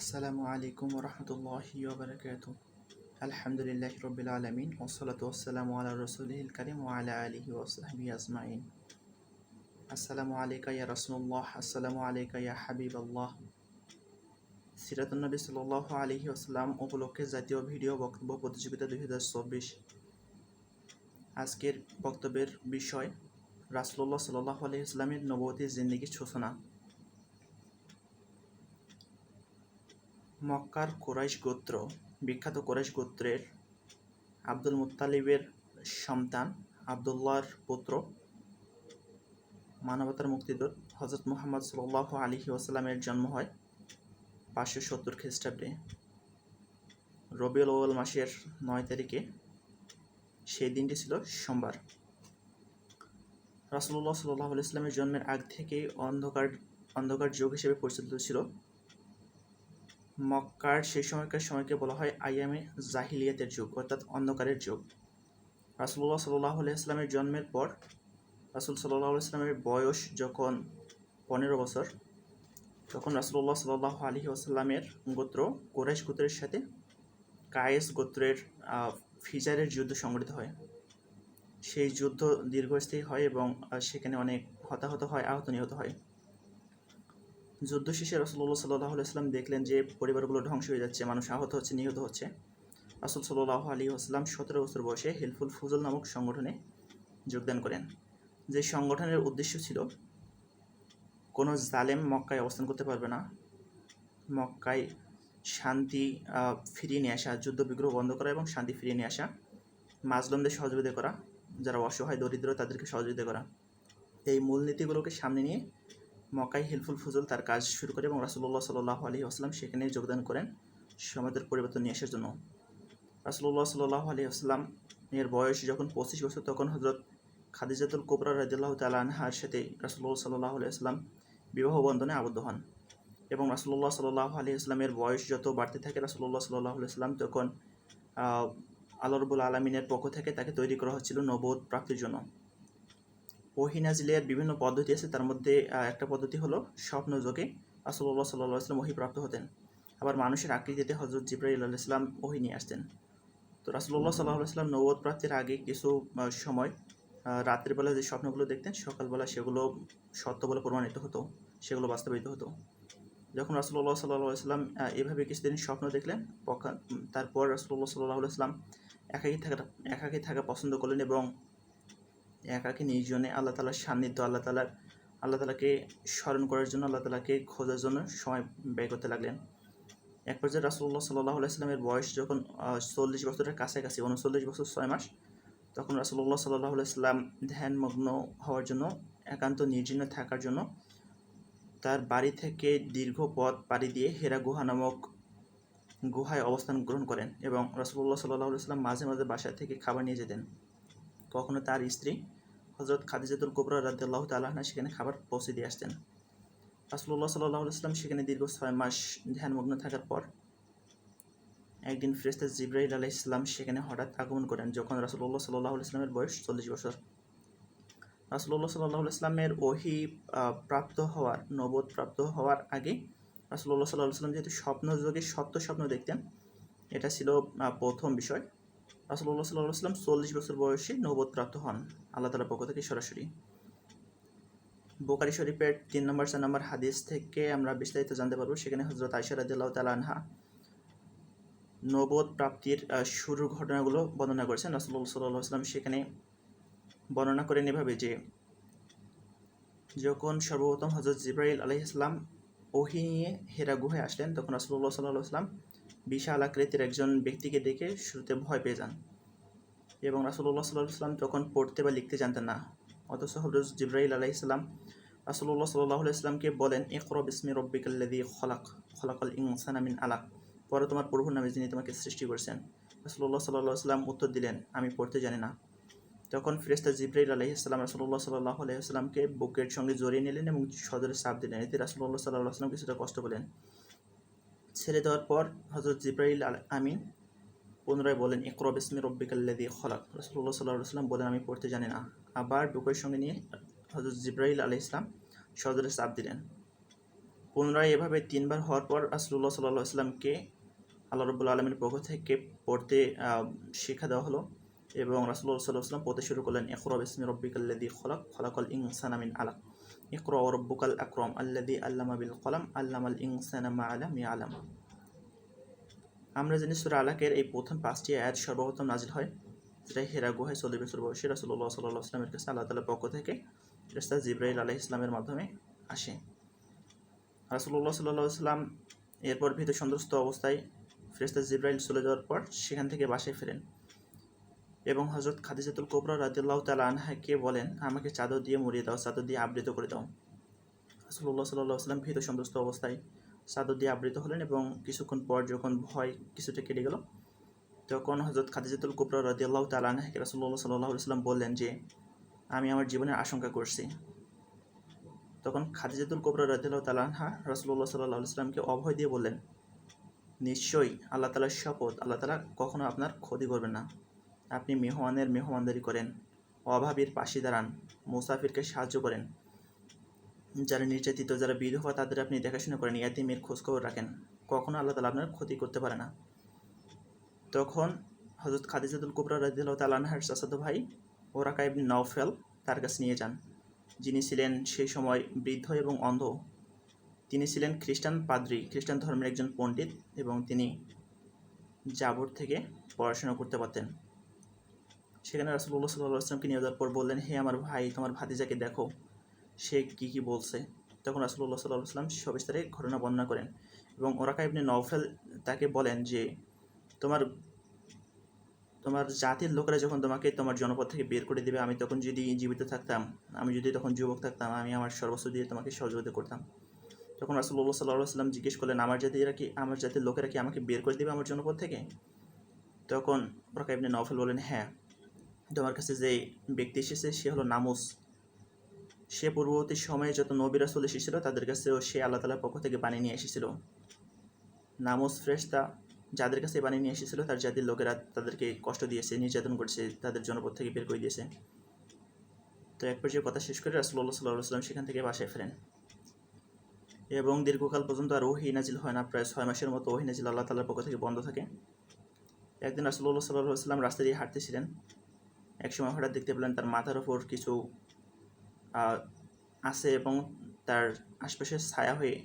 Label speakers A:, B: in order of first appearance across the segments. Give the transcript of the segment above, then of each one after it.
A: আসসালামু আলাইকুম রহমতুল্লাহি ওবরাকাত আলহামদুলিল্লাহ রবিল আলমিন ওসলাত ওসালামু আলা রসুলিল করিম ওয়ালা আলিহি ওসাহবি আজমাইন। আসসালামু আলাইকা ইয়া রসুল্লাহ আসসালামু আলাইকা ইয়া হাবিব আল্লাহ সিরাতুন্নবী সাল্লাহ আলহি আসসালাম উপলক্ষে জাতীয় ভিডিও বক্তব্য প্রতিযোগিতা দুই হাজার চব্বিশ। আজকের বক্তব্যের বিষয় রাসুল্লাহ সাল্লাহ আলহি ইসলামের নবতী জিন্দিগির সূচনা। মক্কার কোরাইশ গোত্র, বিখ্যাত কোরাইশ গোত্রের আব্দুল মুত্তালিবের সন্তান আবদুল্লাহর পুত্র, মানবতার মুক্তিদূত হজরত মুহাম্মদ সাল্লাহ আলী ওসালামের জন্ম হয় পাঁচশো সত্তর খ্রিস্টাব্দে। রবিউল ওয়াল মাসের নয় তারিখে সেই দিনটি ছিল সোমবার। রাসুল্লাহ সাল্লাহ ইসলামের জন্মের আগ থেকেই অন্ধকার অন্ধকার যুগ হিসেবে পরিচিত ছিল। মক্কার সেই সময়কার সময়কে বলা হয় আইয়ামে জাহিলিয়াতের যুগ, অর্থাৎ অন্ধকারের যুগ। রাসুল্লাহ সাল্লাহ ইসলামের জন্মের পর, রাসুল সাল্লাহ ইসলামের বয়স যখন পনেরো বছর, তখন রাসুল্লাহ সাল্লাহ আলহি আসাল্লামের গোত্র কোরাইশ গোত্রের সাথে কায়েস গোত্রের ফিজারের যুদ্ধ সংগঠিত হয়। সেই যুদ্ধ দীর্ঘস্থায়ী হয় এবং সেখানে অনেক হতাহত হয়, আহত নিহত হয়। যুদ্ধ শেষে রসুল্লাহ সাল্লাহ ইসলাম দেখলেন যে পরিবারগুলো ধ্বংস হয়ে যাচ্ছে, মানুষ আহত হচ্ছে, নিহত হচ্ছে। রাসুল সাল্লাহ আলী আসলাম সতেরো বছর বয়সে হেলফুল ফুজল নামক সংগঠনে যোগদান করেন। যে সংগঠনের উদ্দেশ্য ছিল, কোনো জালেম মক্কায় অবস্থান করতে পারবে না। মক্কায় শান্তি ফিরিয়ে নিয়ে আসা, যুদ্ধ বিগ্রহ বন্ধ করা এবং শান্তি ফিরিয়ে নিয়ে আসা, মাজলমদের সহযোগিতা করা, যারা অসহায়, দরিদ্র, তাদেরকে সহযোগিতা করা। এই মূলনীতিগুলোকে সামনে নিয়ে মকাই হেলফুল ফুজল তার কাজ শুরু করে এবং রাসুল্লাহ সাল্লাহ আলী আসলাম সেখানে যোগদান করেন সমাজের পরিবর্তন নিয়ে আসার জন্য। রাসুল্লাহ সাল্লাহ আলী আসলাম এর বয়স যখন পঁচিশ বছর, তখন হজরত খাদিজাতুল কোবরা রাজিল্লাহ তালানহার সাথে রাসুল্লাহ সাল্লাহ আলি আসলাম বিবাহ বন্ধনে আবদ্ধ হন এবং রাসুল্লাহ সাল্লাহ আলী ইসলামের বয়স যত বাড়তে থাকে রাসুল্লাহ সাল্লাহ ইসলাম তখন আল্লাহ রবুল আলমিনের পক্ষ থেকে তাকে তৈরি করা হচ্ছিল নবোধ প্রাপ্তির জন্য। ওহিনাজিলিয়ার বিভিন্ন পদ্ধতি আছে, তার মধ্যে একটা পদ্ধতি হলো স্বপ্ন যোগে রাসুল্লাহ সাল্লাহ আসলাম ওহি প্রাপ্ত হতেন। আবার মানুষের আকৃতিতে হজরত জিব্রাহিল আল ইসলাম ওহি নিয়ে আসতেন। তো রাসুল্লাহ সাল্লাহ আসলাম নবদ প্রাপ্তির আগে কিছু সময় রাত্রিবেলা যে স্বপ্নগুলো দেখতেন, সকালবেলা সেগুলো সত্য বলে প্রমাণিত হতো, সেগুলো বাস্তবায়িত হতো। যখন রাসুল্লাহ সাল্লাহ আসলাম এভাবে কিছুদিন স্বপ্ন দেখলেন তারপর রাসুল্লাহ সাল্লাহ আসলাম একাকি থাকা একাকি থাকা পছন্দ করলেন এবং একাকে নির্জনে আল্লাহ তালার সান্নিধ্য, আল্লাহ তালার, আল্লাহ তালাকে স্মরণ করার জন্য, আল্লাহ তালাকে খোঁজার জন্য সময় ব্যয় করতে লাগলেন। এক পর্যায়ে রাসুল্লাহ সাল্লাহ আলাইসলামের বয়স যখন চল্লিশ বছরের কাছাকাছি, উনচল্লিশ বছর ছয় মাস, তখন রাসুল্লাহ সাল্লাহ আলাইসলাম ধ্যানমগ্ন হওয়ার জন্য, একান্ত নির্জনে থাকার জন্য তার বাড়ি থেকে দীর্ঘ পথ পাড়ি দিয়ে হেরা গুহা নামক গুহায় অবস্থান গ্রহণ করেন এবং রসুল্লাহ সাল্লাহ আলাইসলাম মাঝে মাঝে বাসা থেকে খাবার নিয়ে যেতেন। কখনো তার স্ত্রী হজরত খাদিজাতুল কোবরা রাদ্দাল্লাহ তাল্লাহনা সেখানে খাবার পৌঁছে দিয়ে আসতেন। রাসুল্লাহ সাল্লাহ ইসলাম সেখানে দীর্ঘ ছয় মাস ধ্যানমগ্ন থাকার পর একদিন ফ্রেস্তা জিব্রাহিল আলাহ ইসলাম সেখানে হঠাৎ আগমন করেন, যখন রাসুল্লাহ সাল্লাহ ইসলামের বয়স চল্লিশ বছর। রাসুল্লাহ সাল্লাহ ইসলামের ওহি প্রাপ্ত হওয়ার নবোধ প্রাপ্ত হওয়ার আগে রাসুল্লাহ সাল্লাহ ইসলাম যেহেতু স্বপ্ন যোগে সত্য স্বপ্ন দেখতেন, এটা ছিল প্রথম বিষয়। রাসুল্লাহ সাল্লাহ আসলাম চল্লিশ বছর বয়সে নবদ প্রাপ্ত হন আল্লাহ তালার পক্ষ থেকে সরাসরি। বোকারি শরীফের তিন নম্বর, চার নম্বর হাদিস থেকে আমরা বিস্তারিত জানতে পারব। সেখানে হজরত আয়সা রাদিল্লাহ তালা আনহা নবদ প্রাপ্তির শুরুর ঘটনাগুলো বর্ণনা করেছেন। রাসুল্লাহ সাল্লাহ আসলাম সেখানে বর্ণনা করেন এভাবে যে, যখন সর্বপ্রথম হজরত জিব্রাইল আলহ ইসলাম ওহি নিয়ে হেরা গুহায় আসলেন, তখন রাসুল্লাহ সাল্লাহ আসলাম বিশাল আকৃতির একজন ব্যক্তিকে দেখে শুরুতে ভয় পেয়ে যান। এবং রাসুল্লাহ সাল্লাহ সাল্লাম তখন পড়তে বা লিখতে জানতেন না, অথচ হজরত জিব্রাহিল আলাহ ইসলাম রাসুল্লাহ সাল্লাহ ইসলামকে বলেন ইকরব ইসমি রব্বিকাল্লাদি খলাক, খলাকাল ইনসান আমিন আলাক। পরে তোমার প্রভুর নামে যিনি তোমাকে সৃষ্টি করেছেন রাসুল্লাহ সাল্লাহ ইসলাম উত্তর দিলেন, আমি পড়তে জানি না। তখন ফিরেস্তা জিব্রাইল আলহি ইসলাম রাসুল্লাহ সাল্লাহ আলহিহাস্লামকে বুকের সঙ্গে জড়িয়ে নিলেন এবং সদরে চাপ দিলেন। এতে রাসুল্লাহ সাল্লাহ আসলাম কিছুটা কষ্ট পেলেন। ছেড়ে দেওয়ার পর হজরত জিব্রাইল আল আমিন পুনরায় বলেন ইকরব ইসমি রব্বিকাল্লাদি খলাক। রসুল্লাহ সাল্লাহ সাল্লাম বলেন, আমি পড়তে জানি না। আবার বুকের সঙ্গে নিয়ে হজরত জিব্রাইল আলি ইসলাম সদরে চাপ দিলেন। পুনরায় এভাবে তিনবার হওয়ার পর রাসুল্লাহ সাল্লাহ আসলামকে আল্লাহ রবুল্লা আলমীর পক্ষ থেকে পড়তে শিক্ষা দেওয়া হলো এবং রাসুল্লাহ সাল্লাহ আসলাম পড়তে শুরু করলেন ইকরব ইসমি রব্বিকাল্লাদি খলাক, খলাকল ইনসান আমিন আলাক। ইকর রব্বুকাল আকরম আল্লাদি আল্লামা বিল কলাম আল্লামাল ইনসানা মা আলাম ইয়া আলাম আমরা জানি সুরা আলাকের এই প্রথম পাঁচটি আয়াত সর্বপ্রথম নাজিল হয়, যেটা হেরা গুহায় চল্লিশ বছর বয়সী রাসুল্লাহ সাল্লাহ আসলামের কাছে, আল্লাহ তালার পক্ষ থেকে ফেরেস্তা জিব্রাইল আলাহ ইসলামের মাধ্যমে আসে। রাসুল্লাহ সাল্লাহ সাল্লাম এরপর ভীত সন্ত্রস্ত অবস্থায় ফেরেস্তা জিব্রাইল চলে যাওয়ার পর সেখান থেকে বাসায় ফেরেন। এবং হজরত খাদিজাতুল কোবরা রাদিল্লাহ তালা আনহাকে বলেন, আমাকে চাদর দিয়ে মুড়িয়ে দাও, চাদর দিয়ে আবৃত করে দাও। রাসুল্লাহ সাল্লাহ সাল্লাম ভীত সন্ত্রস্ত অবস্থায় চাদর দিয়ে আবৃত হলেন এবং কিছুক্ষণ পর যখন ভয় কিছুটা কেটে গেল, তখন হজরত খাদিজাতুল কুবরা রাদিয়াল্লাহু তাআলা আনহাকে রাসূলুল্লাহ সাল্লাল্লাহু আলাইহি সাল্লাম বললেন যে, আমি আমার জীবনের আশঙ্কা করছি। তখন খাদিজাতুল কুবরা রাদিয়াল্লাহু তাআলা আনহা রাসূলুল্লাহ সাল্লাল্লাহু আলাইহি সাল্লামকে অভয় দিয়ে বললেন, নিশ্চয়ই আল্লাহ তালার শপথ, আল্লাহ তাআলা কখনো আপনার ক্ষতি করবেন না। আপনি মেহমানের মেহমানদারি করেন, অভাবীর পাশে দাঁড়ান, মুসাফিরকে সাহায্য করেন। যারা নির্যাতিত, যারা বিধবা, তাদের আপনি দেখাশোনা করেন, ইয়াতিমের খোঁজখবর রাখেন। কখনো আল্লাহ তালা আপনার ক্ষতি করতে পারে না। তখন হজরত খাদিজাতুল কুবরা রাজিউল্লাহ তালানহার চাচাতো ভাই ওরাকা ইবনে নওফেল তার কাছে নিয়ে যান। যিনি ছিলেন সেই সময় বৃদ্ধ এবং অন্ধ। তিনি ছিলেন খ্রিস্টান পাদ্রী, খ্রিস্টান ধর্মের একজন পণ্ডিত এবং তিনি জাবর থেকে পড়াশোনা করতে পারতেন। সেখানে রাসুল্লাহ সাল্লাহ আসলামকে নিয়ে যাওয়ার পর বললেন, হে আমার ভাই, তোমার ভাতিজাকে দেখো। সে কি কি বলছে? তখন রাসুল্লাহ সাল্লাহ আসলাম সবিস্তারে ঘটনা বর্ণনা করেন এবং ওরাকা ইবনে নওফেল তাকে বলেন যে, তোমার তোমার জাতির লোকেরা যখন তোমাকে তোমার জনপদ থেকে বের করে দেবে, আমি তখন যদি জীবিত থাকতাম, আমি যদি তখন যুবক থাকতাম, আমি আমার সর্বস্ব দিয়ে তোমাকে সহযোগিতা করতাম। তখন রাসুল্লাহ সাল্লাহ সাল্লাম জিজ্ঞেস করলেন, আমার জাতিরা কি, আমার জাতির লোকেরা কি আমাকে বের করে দেবে আমার জনপদ থেকে? তখন ওরাকা ইবনে নওফেল বলেন হ্যাঁ। তোমার কাছে যে ব্যক্তি এসেছে, সে হলো নামুস। সে পূর্ববর্তী সময়ে যত নবীরা চলে এসেছিল, তাদের কাছেও সে আল্লাহ তালার পক্ষ থেকে পানি নিয়ে এসেছিল। নামুস ফ্রেস্তা যাদের কাছে পানি নিয়ে এসেছিল, তার জাতির লোকেরা তাদেরকে কষ্ট দিয়েছে, নির্যাতন করেছে, তাদের জনপদ থেকে বের করে দিয়েছে। তো এক পর্যায়ে কথা শেষ করে রাসুল্লাহ সাল্লাহ সাল্লাম সেখান থেকে বাসায় ফেরেন। এবং দীর্ঘকাল পর্যন্ত আর ওহি নাজিল হয় না, প্রায় ছয় মাসের মতো ওহি নাজিল আল্লাহ তালার পক্ষ থেকে বন্ধ থাকে। একদিন রাসুল্লাহ সাল্লাহ সাল্লাম রাস্তা দিয়ে হাঁটতেছিলেন। একসময় হঠাৎ দেখতে পেলেন তার মাথার ওপর কিছু আছে এবং তার আশপাশে ছায়া হয়ে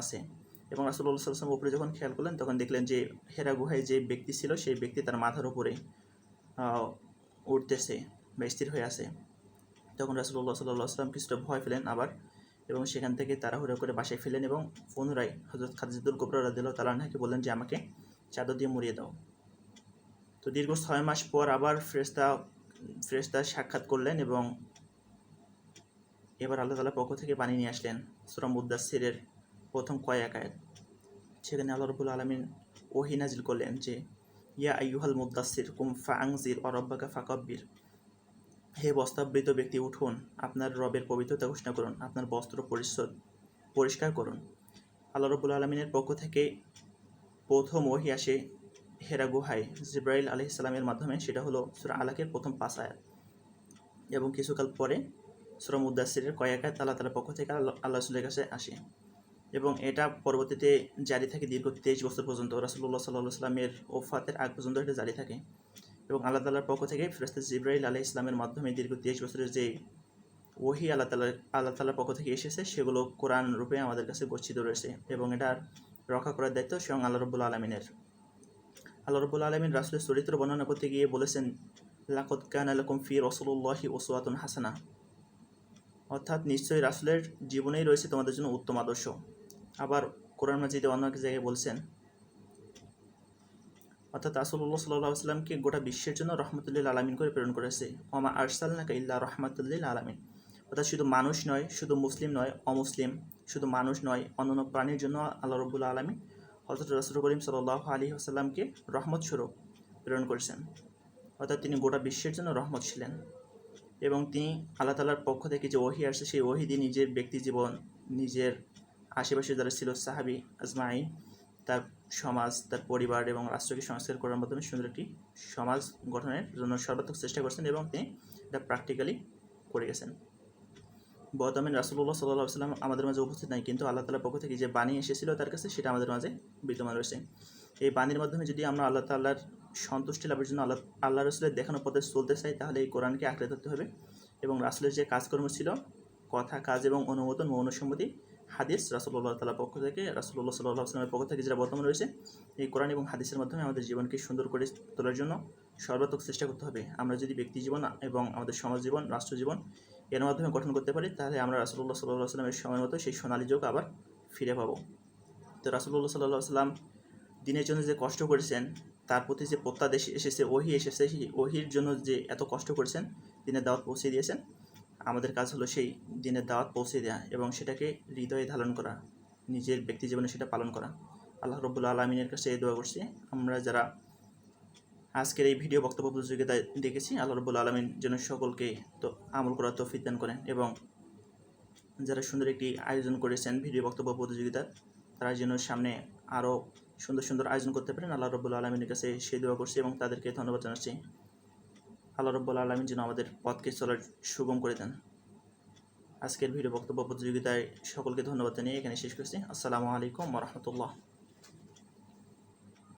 A: আছে। এবং রাসুল্লাহ সাল্লাম উপরে যখন খেয়াল করলেন, তখন দেখলেন যে হেরা গুহায় যে ব্যক্তি ছিল, সেই ব্যক্তি তার মাথার উপরে উঠতেছে বা স্থির হয়ে আছে। তখন রাসুল্লাহ সাল্লাহ আসলাম কিছুটা ভয় পেলেন আবার এবং সেখান থেকে তারা তাড়াহুড়ো করে বাসায় ফেলেন এবং পুনরায় হজরত খাদিজুল কবর রাদিল্লাহ তালাহাকে বললেন যে, আমাকে চাদর দিয়ে মুড়িয়ে দাও। তো দীর্ঘ ছয় মাস পর আবার ফ্রেস্তা ফ্রেস্তা সাক্ষাৎ করলেন এবং এবার আল্লাহ তালার পক্ষ থেকে পানি নিয়ে আসলেন সুরা মুদাসিরের প্রথম কয়েক আয়াত। সেখানে আল্লাহ রবুল আলমিন ওহি নাজিল করলেন যে, ইয়া আইয়ুহাল মুদাসির কুম ফাংজির অরব্বাকা ফাকব্বির। হে বস্তাবৃত ব্যক্তি, উঠুন, আপনার রবের পবিত্রতা ঘোষণা করুন, আপনার বস্ত্র পরিচ্ছদ, পরিষ্কার করুন। আল্লাহ রবুল আলমিনের পক্ষ থেকে প্রথম ওহি আসে হেরা গুহায় জিব্রাইল আলহ ইসলামের মাধ্যমে, সেটা হলো সুরা আলাকের প্রথম পাঁচ আয়াত। এবং কিছুকাল পরে সুরা মুদাসিরের কয়েক আয়াত, আল্লাহ তালার পক্ষ থেকে আল্লাহ রসুলের কাছে আসে। এবং এটা পরবর্তীতে জারি থাকে দীর্ঘ তেইশ বছর পর্যন্ত। রাসুল্লাহ সাল্লাহ সাল্লামের ওফাতের আগ পর্যন্ত এটা জারি থাকে। এবং আল্লাহ তালার পক্ষ থেকে ফিরস্ত জিব্রাইল আলহ ইসলামের মাধ্যমে দীর্ঘ তেইশ বছরের যে ওহি আল্লাহ তালা আল্লাহ তালার পক্ষ থেকে এসেছে, সেগুলো কোরআন রূপে আমাদের কাছে গচ্ছিত রয়েছে। এবং এটার রক্ষা করার দায়িত্ব স্বয়ং আল্লাহ রবুল আলমিনের। আল্লাহ রবুল আলমিন রাসুলের চরিত্র বর্ণনা করতে গিয়ে বলেছেন লাকত কান আলকুম ফি রসুল্লাহি ওসুয়াতুন হাসানা। অর্থাৎ নিশ্চয়ই রাসুলের জীবনেই রয়েছে তোমাদের জন্য উত্তম আদর্শ। আবার কোরআন মাজিদে অন্য এক জায়গায় বলছেন, অর্থাৎ রাসুল্লাহ সাল্লাহ আসলামকে গোটা বিশ্বের জন্য রহমতুল্লিল আলমিন করে প্রেরণ করেছে। অমা আরসালনাকা ইল্লা রহমতুল্লিল আলমিন। অর্থাৎ শুধু মানুষ নয়, শুধু মুসলিম নয়, অমুসলিম, শুধু মানুষ নয়, অন্যান্য প্রাণীর জন্য আল্লাহ রবুল্লা আলমী হজরত রসুল করিম সাল্লাহ আলী আসাল্লামকে রহমত স্বরূপ প্রেরণ করেছেন। অর্থাৎ তিনি গোটা বিশ্বের জন্য রহমত ছিলেন এবং তিনি আল্লাহ তালার পক্ষ থেকে যে ওহি আসছে, সেই ওহি দিয়ে নিজের ব্যক্তি জীবন, নিজের আশেপাশে যারা ছিল সাহাবি আজমাই তার সমাজ, তার পরিবার এবং রাষ্ট্রকে সংস্কার করার মাধ্যমে সুন্দর একটি সমাজ গঠনের জন্য সর্বাত্মক চেষ্টা করছেন এবং তিনি এটা প্র্যাকটিক্যালি করে গেছেন। বদামিন রাসুল্লাহ সাল্লাহ সাল্লাম আমাদের মাঝে উপস্থিত নাই, কিন্তু আল্লাহ তালার পক্ষ থেকে যে বাণী এসেছিল তার কাছে সেটা আমাদের মাঝে বিদ্যমান রয়েছে। এই বাণীর মাধ্যমে যদি আমরা আল্লাহ তাল্লাহর সন্তুষ্টি লাভের জন্য আল্লাহ আল্লাহ রসুলের দেখানো পথে চলতে চাই, তাহলে এই কোরআনকে আঁকড়ে ধরতে হবে এবং রাসুলের যে কাজকর্ম ছিল, কথা, কাজ এবং অনুমোদন, মৌনসম্মতি, হাদিস রাসুল্লাহ তালার পক্ষ থেকে রাসুল্লাহ সাল্লাহ আসলামের পক্ষ থেকে যেটা বর্তমান রয়েছে, এই কোরআন এবং হাদিসের মাধ্যমে আমাদের জীবনকে সুন্দর করে তোলার জন্য সর্বাত্মক চেষ্টা করতে হবে। আমরা যদি ব্যক্তি জীবন এবং আমাদের সমাজ জীবন, রাষ্ট্র জীবন এর মাধ্যমে গঠন করতে পারি, তাহলে আমরা রাসুল্লাহ সাল্লাহ সাল্লামের সময় মতো সেই সোনালী যুগ আবার ফিরে পাবো। তো রাসুল্লাহ সাল্লাহ সাল্লাম দিনের জন্য যে কষ্ট করেছেন, তার প্রতি যে প্রত্যাদেশ এসেছে, ওহি এসেছে, সেই ওহির জন্য যে এত কষ্ট করেছেন, দিনের দাওয়াত পৌঁছে দিয়েছেন, আমাদের কাজ হলো সেই দিনের দাওয়াত পৌঁছে দেওয়া এবং সেটাকে হৃদয়ে ধারণ করা, নিজের ব্যক্তি জীবনে সেটা পালন করা। আল্লাহ রব্বুল্লা আলমিনের কাছে এই দোয়া করছি। আমরা যারা আজকের এই ভিডিও বক্তব্য প্রতিযোগিতায় দেখেছি, আল্লাহ রব্বুল আলমিন যেন সকলকে তো আমল করার তৌফিক দান করেন এবং যারা সুন্দর একটি আয়োজন করেছেন ভিডিও বক্তব্য প্রতিযোগিতার, তারা যেন সামনে আরও সুন্দর সুন্দর আয়োজন করতে পারেন। আল্লাহ রব্বুল আলমিনের কাছে সেই দোয়া করছি এবং তাদেরকে ধন্যবাদ জানাচ্ছি। আল্লাহ রব্বুল আলমিন যেন আমাদের পথকে চলার সুগম করে দেন। আজকের ভিডিও বক্তব্য প্রতিযোগিতায় সকলকে ধন্যবাদ জানিয়ে এখানে শেষ করছি। আসসালামু আলাইকুম রহমতুল্লাহ।